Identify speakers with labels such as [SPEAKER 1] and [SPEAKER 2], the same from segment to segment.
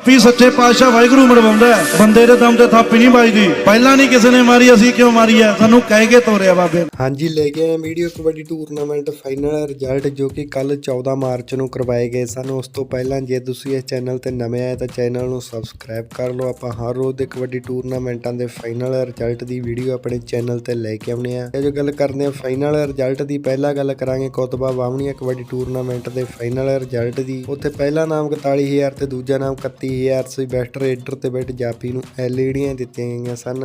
[SPEAKER 1] ਵੀ ਸੱਚੇ ਪਾਤਸ਼ਾਹ ਵਾਹਿਗੁਰੂ ਮਰਵਾਉਂਦਾ ਬੰਦੇ ਦੇ ਦਮ ਤੇ ਥਾਪੀ ਨਹੀਂ ਵੱਜਦੀ। ਪਹਿਲਾਂ ਨਹੀਂ ਕਿਸੇ ਨੇ ਮਾਰੀ, ਅਸੀਂ ਕਿਉਂ ਮਾਰੀ ਹੈ? ਸਾਨੂੰ ਕਹਿ ਕੇ ਤੋਰਿਆ ਬਾਬੇ
[SPEAKER 2] ਹਾਂਜੀ, ਲੈ ਕੇ ਆਏ video kabaddi tournament final result ਜੋ ਕਿ ਕੱਲ 14 ਮਾਰਚ ਨੂੰ ਕਰਵਾਏ ਗਏ ਸਨ। ਉਸ ਤੋਂ ਪਹਿਲਾਂ ਜੇ ਤੁਸੀਂ ਇਸ ਚੈਨਲ ਤੇ ਨਵੇਂ ਆਏ ਤਾਂ ਚੈਨਲ ਨੂੰ ਸਬਸਕ੍ਰਾਈਬ ਕਰ ਲਓ। ਆਪਾਂ ਹਰ ਰੋਜ਼ ਦੇ ਕਬੱਡੀ ਟੂਰਨਾਮੈਂਟਾਂ ਦੇ ਫਾਈਨਲ ਰਿਜ਼ਲਟ ਦੀ ਵੀਡੀਓ ਆਪਣੇ ਚੈਨਲ ਤੇ ਲੈ ਕੇ ਆਉਂਦੇ ਆ ਜੋ ਗੱਲ ਕਰਦੇ ਆ ਫਾਈਨਲ ਰਿਜ਼ਲਟ ਦੀ ਪਹਿਲਾਂ ਗੱਲ ਕਰਾਂਗੇ। ਕੁਤਬਾ ਵਾਵਣੀਆ ਕਬੱਡੀ ਟੂਰਨਾਮੈਂਟ ਦੇ ਫਾਈਨਲ ਰਿਜ਼ਲਟ ਦੀ। ਉੱਥੇ ਪਹਿਲਾ ਨਾਮ 41000 ਤੇ ਦੂਜਾ ਨਾਮ 31000 ਸੀ ਬੈਸਟ ਰੇਡਰ ਤੇ ਬੈਟ ਜਾਪੀ ਨੂੰ ਐਲਈਡੀਆਂ ਦਿੱਤੀਆਂ ਗਈਆਂ ਸਨ।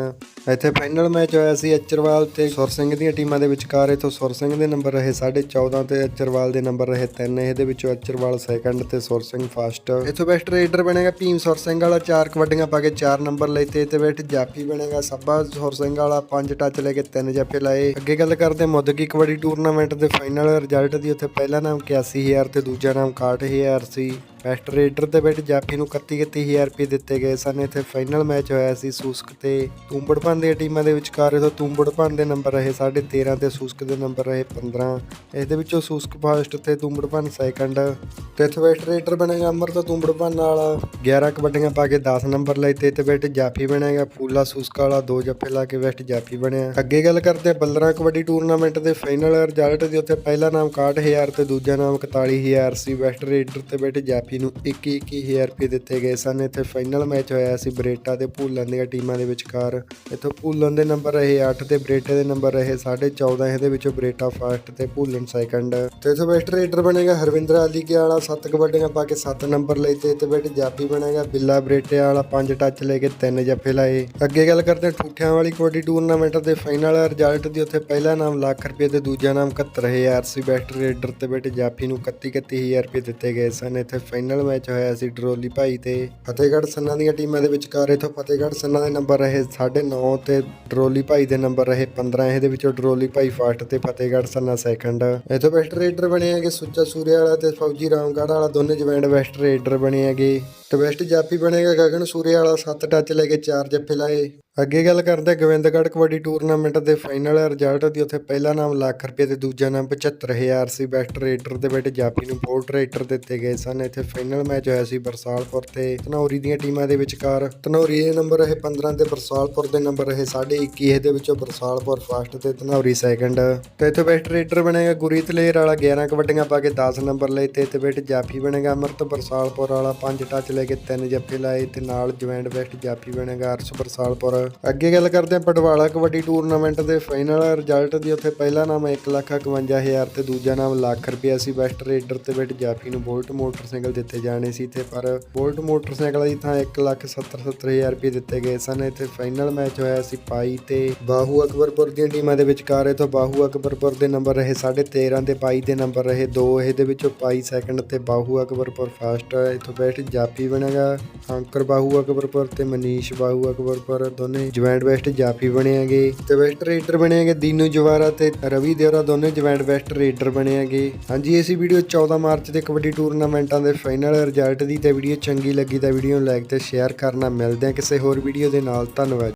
[SPEAKER 2] ਇੱਥੇ ਫਾਈਨਲ ਮੈਚ ਹੋਇਆ ਸੀ ਅਚਰਵਾਲ ਤੇ ਸੁਰ ਸਿੰਘ ਦੀਆਂ ਟੀਮਾਂ ਦੇ ਵਿਚਕਾਰ। ਇਥੋਂ ਸੁਰ ਸਿੰਘ ਦੇ ਨੰਬਰ ਰਹੇ 14.5 ਤੇ ਅਚਰਵਾਲ ਦੇ ਨੰਬਰ ਰਹੇ 3 ਇਹਦੇ ਵਿੱਚੋਂ ਅਚਰਵਾਲ ਸੈਕੰਡ ਤੇ ਸੁਰ ਸਿੰਘ ਫਸਟ ਇਥੋਂ ਬੈਸਟ ਰੇਡਰ ਬਣੇਗਾ ਭੀਮ ਸੁਰ ਸਿੰਘ ਵਾਲਾ। ਚਾਰ ਕਬੱਡੀਆਂ ਪਾ ਕੇ 4 ਨੰਬਰ ਲੈਤੇ ਤੇ ਬੈਟ ਜਾਪੀ ਬਣੇਗਾ। ਸੱਬਾ ਸੁਰ ਸਿੰਘ ਵਾਲਾ 5 ਟੱਚ ਲੈ ਕੇ 3 ਜਾਪੇ ਲਾਏ। ਅੱਗੇ ਗੱਲ ਕਰਦੇ ਹਾਂ ਕਬੱਡੀ ਟੂਰਨਾਮੈਂਟ ਦੇ ਫਾਈਨਲ ਰਿਜ਼ਲਟ ਦੀ। ਉੱਥੇ ਪਹਿਲਾ ਨਾਮ 81000 ਤੇ ਦੂਜਾ ਨਾਮ 61000 ਸੀ। ਬੈਸਟ ਰੇਡਰ ਤੇ ਬੈਟ ਜਾਫੀ ਨੂੰ 31000 ਰੁਪਏ ਦਿੱਤੇ ਗਏ ਸਨ। ਇੱਥੇ ਫਾਈਨਲ ਮੈਚ ਹੋਇਆ ਸੀ ਸੂਸਕ ਤੇ ਤੁੰਬੜਪਨ ਦੀਆਂ ਟੀਮਾਂ ਦੇ ਵਿਚਕਾਰ। ਇਥੋਂ ਤੁੰਬੜਪਨ ਦੇ ਨੰਬਰ ਰਹੇ 13.5 ਤੇ ਸੂਸਕ ਦੇ ਨੰਬਰ ਰਹੇ 15 ਇਸ ਦੇ ਵਿੱਚੋਂ ਸੂਸਕ ਫਸਟ ਤੇ ਤੁੰਬੜਪਨ ਸੈਕੰਡ ਤੇ ਇੱਥੇ ਬੈਸਟ ਰੇਡਰ ਬਣੇਗਾ ਅਮਰ ਤੋਂ ਤੁੰਬੜਪਨ ਨਾਲ 11 ਕਬੱਡੀਆਂ ਪਾ ਕੇ 10 ਨੰਬਰ ਲਏ ਤੇ ਤੇ ਬੈਟ ਜਾਫੀ ਬਣੇਗਾ ਫੂਲਾ ਸੂਸਕ ਵਾਲਾ ਦੋ ਜੱਫੇ ਲਾ ਕੇ ਵੈਸਟ ਜਾਫੀ ਬਣਿਆ। ਅੱਗੇ ਗੱਲ ਕਰਦੇ ਹਾਂ ਬੱਲਰਾਂ ਕਬੱਡੀ ਟੂਰਨਾਮੈਂਟ ਦੇ ਫਾਈਨਲ ਰਿਜ਼ਲਟ ਦੀ। ਉੱਥੇ ਪਹਿਲਾ ਨਾਮ 61000 ਤੇ ਦੂਜਾ ਨਾਮ 41000 ਸੀ। ਵੈਸਟ ਰੇਡਰ ਤੇ ਬੈਟ ਜਾਫੀ ਨੂੰ 21-21000 ਰੁਪਏ ਦਿੱਤੇ ਗਏ ਸਨ। ਇੱਥੇ ਫਾਈਨਲ ਮੈਚ ਹੋਇਆ ਸੀ ਬਰੇਟਾ ਤੇ ਭੂਲਨ ਦੀਆਂ ਟੀਮਾਂ ਦੇ ਵਿਚਕਾਰ। ਇੱਥੋਂ ਭੂਲਨ ਦੇ ਨੰਬਰ ਰਹੇ 8 ਤੇ ਬਰੇਟੇ ਦੇ ਨੰਬਰ ਰਹੇ 14.5 ਇਹਦੇ ਵਿੱਚੋਂ ਬਰੇਟਾ ਫਸਟ ਤੇ ਭੂਲਨ ਸੈਕੰਡ ਤੇ ਇੱਥੋਂ ਬੈਸਟ ਰੇਡਰ ਬਣੇਗਾ ਹਰਵਿੰਦਰ ਆਲੀ ਕੇ ਵਾਲਾ 7 ਕਬੱਡੀਆਂ ਪਾ ਕੇ 7 ਨੰਬਰ ਲਈ ਤੇ ਤੇ ਬੈਟ ਜਾਫੀ ਬਣੇਗਾ ਬਿੱਲਾ ਬਰੇਟੇ ਵਾਲਾ। 5 ਟੱਚ ਲੈ ਕੇ 3 ਜੱਫੇ ਲਾਏ। ਅੱਗੇ ਗੱਲ ਕਰਦੇ ਹਾਂ ਠੂਠਿਆਂ ਵਾਲੀ ਕਬੱਡੀ ਟੂਰਨਾਮੈਂਟ ਦੇ ਫਾਈਨਲ ਰਿਜ਼ਲਟ ਦੀ। ਉੱਥੇ ਪਹਿਲਾ ਨਾਮ ਲੱਖ ਰੁਪਏ ਤੇ ਦੂਜਾ ਨਾਮ 71000 ਸੀ। ਬੈਸਟ ਰੇਡਰ ਤੇ ਬੈਟ ਜਾਪੀ ਨੂੰ 31-31000 ਰੁਪਏ ਦਿੱਤੇ ਗਏ ਸਨ। ਇੱਥੇ ਫਾਈਨਲ ਮੈਚ ਹੋਇਆ ਸੀ ਡਰੋਲੀ ਭਾਈ ਤੇ ਫਤਿਹਗੜ੍ਹ ਸੰਨਾ ਦੀਆਂ ਟੀਮਾਂ ਦੇ ਵਿਚਕਾਰ। ਇਥੋਂ ਫਤਿਹਗੜ੍ਹ ਸੰਨਾ ਦੇ ਨੰਬਰ ਰਹੇ 9.5 ਤੇ ਡਰੋਲੀ ਭਾਈ ਦੇ ਨੰਬਰ ਰਹੇ 15 ਇਹਦੇ ਵਿੱਚੋਂ ਡਰੋਲੀ ਭਾਈ ਫਸਟ ਤੇ ਫਤਿਹਗੜ੍ਹ ਸੰਨਾ ਸੈਕੰਡ ਇਥੋਂ ਬੈਸਟ ਰੇਡਰ ਬਣੇ ਹੈਗੇ ਸੁੱਚਾ ਸੂਰੇ ਵਾਲਾ ਤੇ ਫੌਜੀ ਰਾਮਗੜ੍ਹ ਵਾਲਾ। ਦੋਨੇ ਜਵੈਂਡ ਬੈਸਟ ਰੇਡਰ ਬਣੇ ਹੈਗੇ। ਤੇ ਬੈਸਟ ਜਾਪੀ ਬਣੇਗਾ ਗਗਨ ਸੂਰੇ ਵਾਲਾ 7 ਟੱਚ ਲੈ ਕੇ 4 ਜੱਫੇ ਲਾਏ। ਅੱਗੇ ਗੱਲ ਕਰਦੇ ਹਾਂ ਕਬੱਡੀ ਟੂਰਨਾਮੈਂਟ ਦੇ ਫਾਈਨਲ ਰਿਜ਼ਲਟ ਦੀ। ਉੱਥੇ ਪਹਿਲਾ ਨਾਮ ਲੱਖ ਰੁਪਏ ਤੇ ਦੂਜਾ ਨਾਮ 75000 ਸੀ। ਬੈਸਟ ਰੇਡਰ ਦੇ ਵਿੱਚ ਜਾਪੀ ਨੂੰ ਬੋਲਟ ਰੇਟਰ ਦਿੱਤੇ ਗਏ ਸਨ। ਇੱਥੇ ਫਾਈਨਲ ਮੈਚ ਹੋਇਆ ਸੀ ਬਰਸਾਲਪੁਰ ਤੇ ਧਨੌਰੀ ਦੀਆਂ ਟੀਮਾਂ ਦੇ ਵਿਚਕਾਰ। ਧਨੌਰੀ ਦੇ ਨੰਬਰ ਰਹੇ 15 ਤੇ ਬਰਸਾਲਪੁਰ ਦੇ ਨੰਬਰ ਰਹੇ 21.5 ਇਹਦੇ ਵਿੱਚੋਂ ਬਰਸਾਲਪੁਰ ਫਸਟ ਤੇ ਧਨੌਰੀ ਸੈਕੰਡ ਤੇ ਇੱਥੇ ਬੈਸਟ ਰੇਟਰ ਬਣੇਗਾ ਗੁਰੀਤ ਲੇਰ ਵਾਲਾ 11 ਕਬੱਡੀਆਂ ਪਾ ਕੇ 10 ਨੰਬਰ ਲਏ ਤੇ ਇੱਥੇ ਬੈਟ ਜਾਫੀ ਬਣੇਗਾ ਅਮਰਤ, ਬਰਸਾਲਪੁਰ ਵਾਲਾ 5 ਟੱਚ ਲੈ ਕੇ 3 ਜੱਫੇ ਲਾਏ ਤੇ ਨਾਲ ਜਵੈਂਟ ਬੈਸਟ ਜਾਫੀ ਬਣੇਗਾ ਅਰਸ਼ ਬਰਸਾਲਪੁਰ। ਅੱਗੇ ਗੱਲ ਕਰਦੇ ਹਾਂ ਪਟਵਾਲਾ ਕਬੱਡੀ ਟੂਰਨਾਮੈਂਟ ਦੇ ਫਾਈਨਲ ਰਿਜ਼ਲਟ ਦੀ। ਉੱਥੇ ਪਹਿਲਾ ਨਾਮ 151000 ਤੇ ਦੂਜਾ ਨਾਮ ਲੱਖ ਰੁਪਇਆ ਸੀ। ਬੈਸਟ ਰੇਡਰ ਤੇ ਬੈਟ ਜਾਫੀ ਨੂੰ ਬੋਲਟ ਮੋਟਰਸਾਈਕਲ ਦਿੱਤੇ ਜਾਣੇ ਸੀ ਤੇ ਪਰ ਬੋਲਟ ਮੋਟਰਸਾਈਕਲ ਦੀ ਥਾਂ 170000 ਰੁਪਏ ਦਿੱਤੇ ਗਏ ਸਨ। ਇੱਥੇ ਫਾਈਨਲ ਮੈਚ ਹੋਇਆ ਸੀ ਪਾਈ ਤੇ ਬਾਹੂ ਅਕਬਰਪੁਰ ਦੀਆਂ ਟੀਮਾਂ ਦੇ ਵਿਚਕਾਰ। ਇਥੋਂ ਬਾਹੂ ਅਕਬਰਪੁਰ ਦੇ ਨੰਬਰ ਰਹੇ 13.5 ਤੇ, ਪਾਈ ਦੇ ਨੰਬਰ ਰਹੇ 2 ਇਹਦੇ ਵਿੱਚੋਂ ਪਾਈ ਸੈਕੰਡ ਤੇ ਬਾਹੂ ਅਕਬਰਪੁਰ ਫਸਟ ਇਥੋਂ ਬੈਠ ਜਾਫੀ ਬਣੇਗਾ। ਅੰਕਰ ਬਾਹੂ ਅਕਬਰਪੁਰ ਤੇ ਮਨੀਸ਼ ਬਾਹੂ ਅਕਬਰਪੁਰ। ਦੋਨੇ ਜੁਆਇੰਟ ਬੈਸਟ ਜਾਫੀ ਬਣੇਗੇ ਤੇ ਬੈਸਟ ਰੇਡਰ ਬਣੇਗੇ ਦੀਨੂ ਜਵਾਰਾ ਤੇ ਰਵੀ ਦੇਵਰਾ ਦੋਨੇ ਜੁਆਇੰਟ ਬੈਸਟ ਰੇਡਰ ਬਣੇਗੇ ਹਾਂਜੀ ਇਸ ਵੀਡੀਓ 14 ਮਾਰਚ ਦੇ ਕਬੱਡੀ ਟੂਰਨਾਮੈਂਟਾਂ ਦੇ ਫਾਈਨਲ ਰਿਜ਼ਲਟ ਦੀ, ਤੇ ਵੀਡੀਓ ਚੰਗੀ ਲੱਗੀ ਤਾਂ ਵੀਡੀਓ ਨੂੰ ਲਾਈਕ ਤੇ ਸ਼ੇਅਰ ਕਰਨਾ। ਮਿਲਦੇ ਆ ਕਿਸੇ ਹੋਰ ਵੀਡੀਓ ਦੇ ਨਾਲ। ਧੰਨਵਾਦ।